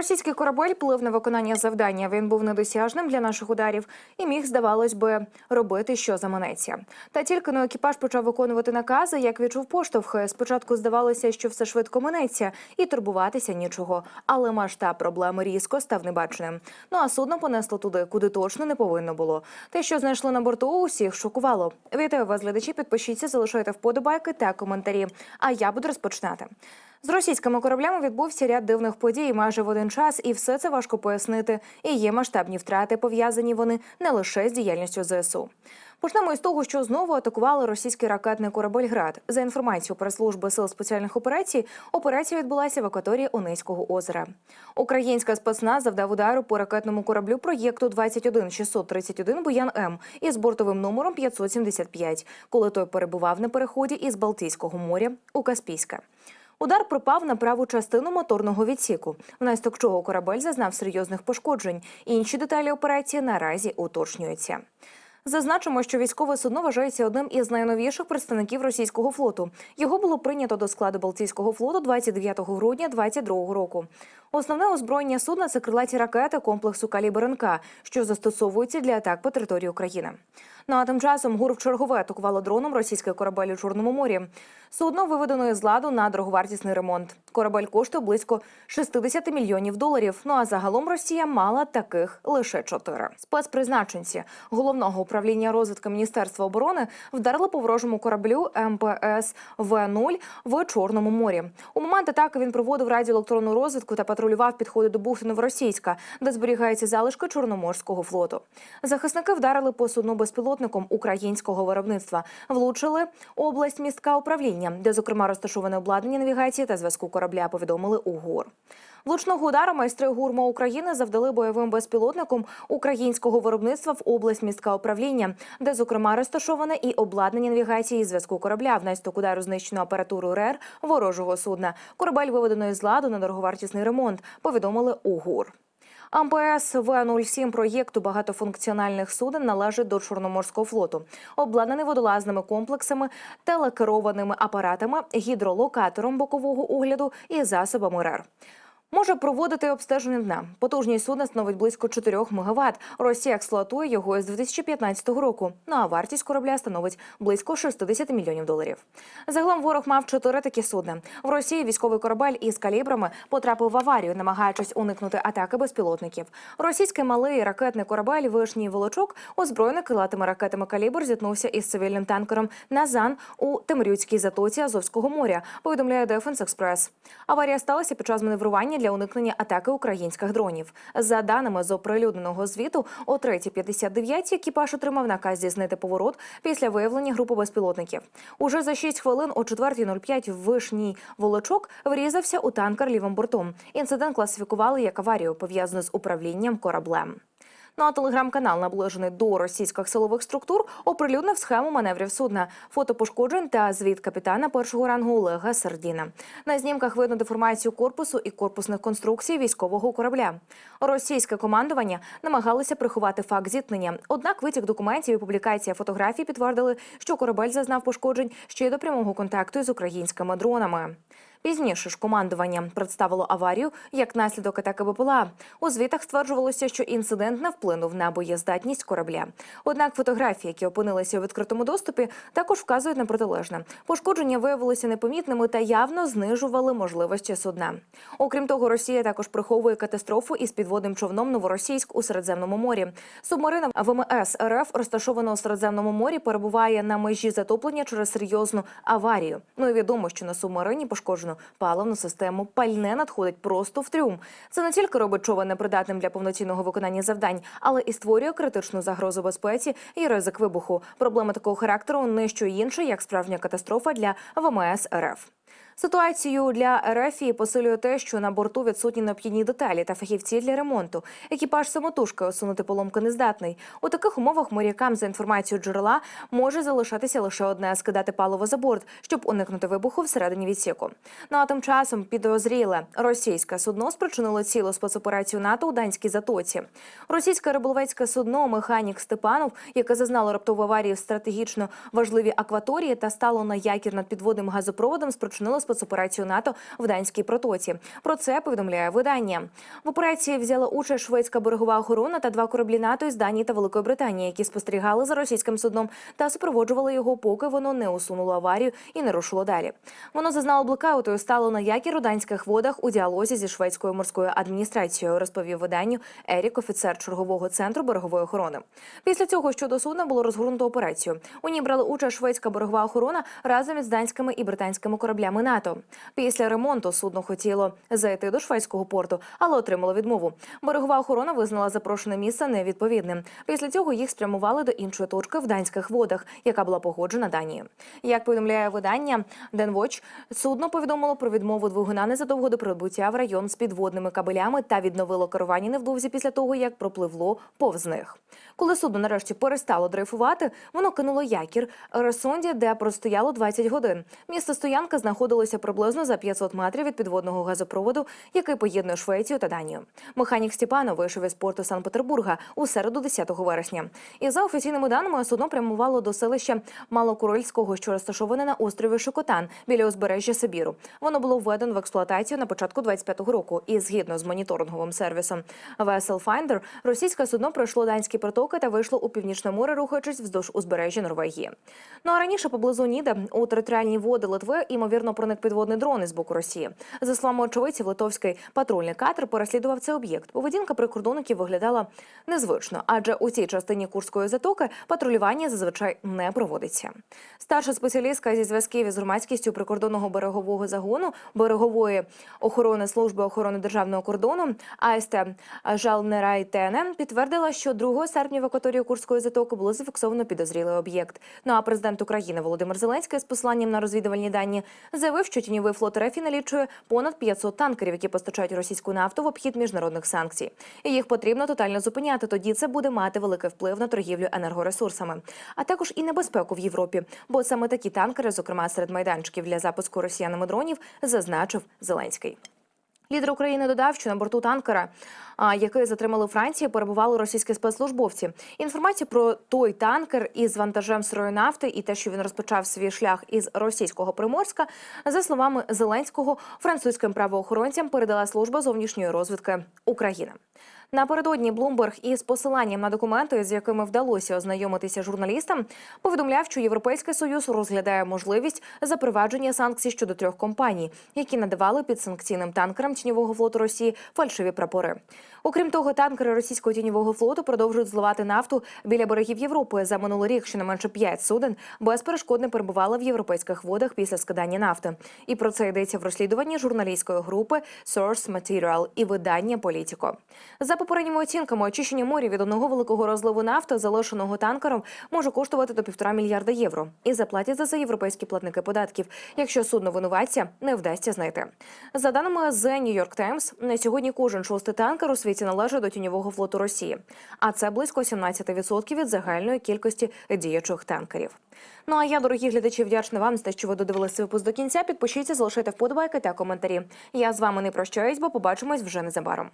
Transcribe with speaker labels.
Speaker 1: Російський корабель плив на виконання завдання. Він був недосяжним для наших ударів і міг, здавалось би, робити, що заманеться. Та тільки но екіпаж почав виконувати накази, як відчув поштовх. Спочатку здавалося, що все швидко минеться, і турбуватися нічого. Але масштаб проблеми різко став небаченим. Ну а судно понесло туди, куди точно не повинно було. Те, що знайшли на борту, усіх шокувало. Вітаю вас, глядачі. Підпишіться, залишайте вподобайки та коментарі. А я буду розпочинати. З російськими кораблями відбувся ряд дивних подій майже в один час, і все це важко пояснити. І є масштабні втрати, пов'язані вони не лише з діяльністю ЗСУ. Почнемо із того, що знову атакували російський ракетний корабель ГРАД. За інформацією прес-служби сил спеціальних операцій, операція відбулася в акваторії Онейського озера. Українська спецназ завдав удару по ракетному кораблю проєкту 21631 Буян М із бортовим номером 575, коли той перебував на переході із Балтійського моря у Каспійське. Удар припав на праву частину моторного відсіку, внаслідок чого корабель зазнав серйозних пошкоджень. Інші деталі операції наразі уточнюються. Зазначимо, що військове судно вважається одним із найновіших представників російського флоту. Його було прийнято до складу Балтійського флоту 29 грудня 2022 року. Основне озброєння судна це крилаті ракети комплексу «Калібр НК», що застосовуються для атак по території України. Ну а тим часом ГУР вчергове атакувало дроном російський корабель у Чорному морі. Судно виведено із ладу на дороговартісний ремонт. Корабель коштує близько 60 мільйонів доларів. Ну а загалом Росія мала таких лише чотири. Спецпризначенці головного управління розвідки Міністерства оборони вдарили по ворожому кораблю МПС В-0 в Чорному морі. У момент атаки він проводив радіоелектронну розвідку та патрулював підходи до бухти Новоросійська, де зберігаються залишки Чорноморського флоту. Захисники вдарили по судну безпілотником українського виробництва, влучили область містка управління, де зокрема розташоване обладнання навігації та зв'язку корабля. Повідомили у ГУР. Влучного удару майстри гурма України завдали бойовим безпілотником українського виробництва в область містка управління, де зокрема розташоване і обладнання навігації і зв'язку корабля. Внаслідок удару знищено апаратуру РЕР ворожого судна. Корабель виведено із ладу на дороговартісний ремонт. Повідомили у ГУР. АМПС В-07 проєкту багатофункціональних суден належить до Чорноморського флоту, обладнаний водолазними комплексами, телекерованими апаратами, гідролокатором бокового огляду і засобами РЕР. Може проводити обстеження дна. Потужність судна становить близько 4 МВт. Росія експлуатує його із 2015 року. Ну а вартість корабля становить близько 60 мільйонів доларів. Загалом ворог мав чотири такі судна. В Росії військовий корабель із калібрами потрапив в аварію, намагаючись уникнути атаки безпілотників. Російський малий ракетний корабель Вишній Волочок, озброєний крилатими ракетами калібр, зіткнувся із цивільним танкером Назан у Темрюцькій затоці Азовського моря. Повідомляє Дефенс Експрес. Аварія сталася під час маневрування для уникнення атаки українських дронів. За даними з оприлюдненого звіту, о 3.59 екіпаж отримав наказ здійснити поворот після виявлення групи безпілотників. Уже за 6 хвилин о 4.05 вишній волочок врізався у танкер лівим бортом. Інцидент класифікували як аварію, пов'язану з управлінням кораблем. Ну а телеграм-канал, наближений до російських силових структур, оприлюднив схему маневрів судна, фото пошкоджень та звіт капітана першого рангу Олега Сардіна. На знімках видно деформацію корпусу і корпусних конструкцій військового корабля. Російське командування намагалося приховати факт зіткнення. Однак витік документів і публікація фотографій підтвердили, що корабель зазнав пошкоджень ще й до прямого контакту з українськими дронами. Пізніше ж командування представило аварію як наслідок атаки БПЛА. У звітах стверджувалося, що інцидент не вплинув на боєздатність корабля. Однак фотографії, які опинилися у відкритому доступі, також вказують на протилежне. Пошкодження виявилися непомітними та явно знижували можливості судна. Окрім того, Росія також приховує катастрофу із підводним човном Новоросійськ у Середземному морі. Субмарина ВМС РФ, розташована у Середземному морі, перебуває на межі затоплення через серйозну аварію. Ну і відомо, що на субмарині пошкоджено паливну систему. Пальне надходить просто в трюм. Це не тільки робить човен непридатним для повноцінного виконання завдань, але і створює критичну загрозу безпеці і ризик вибуху. Проблема такого характеру не що інше, як справжня катастрофа для ВМС РФ. Ситуацію для РФ посилює те, що на борту відсутні необхідні деталі та фахівці для ремонту. Екіпаж самотужки усунути поломки нездатний. У таких умовах морякам за інформацією джерела може залишатися лише одне скидати паливо за борт, щоб уникнути вибуху всередині відсіку. Ну а тим часом підозріле російське судно спричинило цілу спецоперацію НАТО у данській затоці. Російське риболовецьке судно механік Степанов, яке зазнало раптову аварію в стратегічно важливій акваторії та стало на якір над підводним газопроводом, спричинило спецоперацію НАТО в Данській протоці. Про це повідомляє видання. В операції взяла участь шведська берегова охорона та два кораблі НАТО із Данії та Великої Британії, які спостерігали за російським судном та супроводжували його, поки воно не усунуло аварію і не рушило далі. Воно зазнало блекауту і стало на якір у данських водах у діалозі зі шведською морською адміністрацією, розповів виданню Ерік, офіцер чергового центру берегової охорони. Після цього щодо судна було розгорнуто операцію. У ній брали участь шведська берегова охорона разом із данськими і британськими кораблями НАТО. Після ремонту судно хотіло зайти до шведського порту, але отримало відмову. Берегова охорона визнала запрошене місце невідповідним. Після цього їх спрямували до іншої точки в данських водах, яка була погоджена Данією. Як повідомляє видання Денвоч, судно повідомило про відмову двигуна незадовго до прибуття в район з підводними кабелями та відновило керування невдовзі після того, як пропливло повз них. Коли судно нарешті перестало дрейфувати, воно кинуло якір Ресонді, де простояло 20 годин. Місце стоянки знаходилося приблизно за 500 метрів від підводного газопроводу, який поєднує Швецію та Данію. Механік Степанов вийшов із порту Санкт-Петербурга у середу 10 вересня. І за офіційними даними судно прямувало до селища Малокурильського, що розташоване на острові Шокотан біля узбережжя Сибіру. Воно було введено в експлуатацію на початку 25-го року. І згідно з моніторинговим сервісом Vessel Finder, російське судно пройшло данські протоки та вийшло у північне море, рухаючись вздовж узбережжя Норвегії. Ну а раніше поблизу Ніде у територіальні води Литви ймовірно проник підводний дрон із боку Росії. За словами очевидців, литовський патрульний катер переслідував цей об'єкт. Поведінка прикордонників виглядала незвично, адже у цій частині Курської затоки патрулювання зазвичай не проводиться. Старша спеціалістка зі зв'язків із громадськістю прикордонного берегового загону берегової охорони служби охорони державного кордону Айсте Жалнерайтене підтвердила, що 2 серпня в акваторії Курської затоки було зафіксовано підозрілий об'єкт. Ну а президент України Володимир Зеленський з посланням на розвідувальні дані заявив, що тіньовий флот РФ налічує понад 500 танкерів, які постачають російську нафту в обхід міжнародних санкцій. І їх потрібно тотально зупиняти. Тоді це буде мати великий вплив на торгівлю енергоресурсами, а також і небезпеку в Європі. Бо саме такі танкери, зокрема серед майданчиків для запуску росіянами дронів, зазначив Зеленський. Лідер України додав, що на борту танкера, який затримали Франції, перебували російські спецслужбовці. Інформацію про той танкер із вантажем сирої нафти і те, що він розпочав свій шлях із російського приморська, за словами Зеленського, французьким правоохоронцям передала служба зовнішньої розвідки України. Напередодні Блумберг із посиланням на документи, з якими вдалося ознайомитися журналістам, повідомляв, що Європейський союз розглядає можливість запровадження санкцій щодо трьох компаній, які надавали під санкційним танкерам тіньового флоту Росії фальшиві прапори. Окрім того, танкери російського тіньового флоту продовжують зливати нафту біля берегів Європи. За минулий рік щонайменше п'ять суден безперешкодно перебували в європейських водах після скидання нафти. І про це йдеться в розслідуванні журналістської групи Source Material і видання Політіко. Попередніми оцінками, очищення моря від одного великого розливу нафти, залишеного танкером, може коштувати до півтора мільярда євро. І заплатять за це європейські платники податків, якщо судно винуватця не вдасться знайти. За даними The New York Times, на сьогодні кожен шостий танкер у світі належить до тіньового флоту Росії, а це близько 17% від загальної кількості діючих танкерів. Ну а я, дорогі глядачі, вдячна вам за те, що ви додивилися випуск до кінця. Підпишіться, залишайте вподобайки та коментарі. Я з вами не прощаюсь, бо побачимось вже незабаром.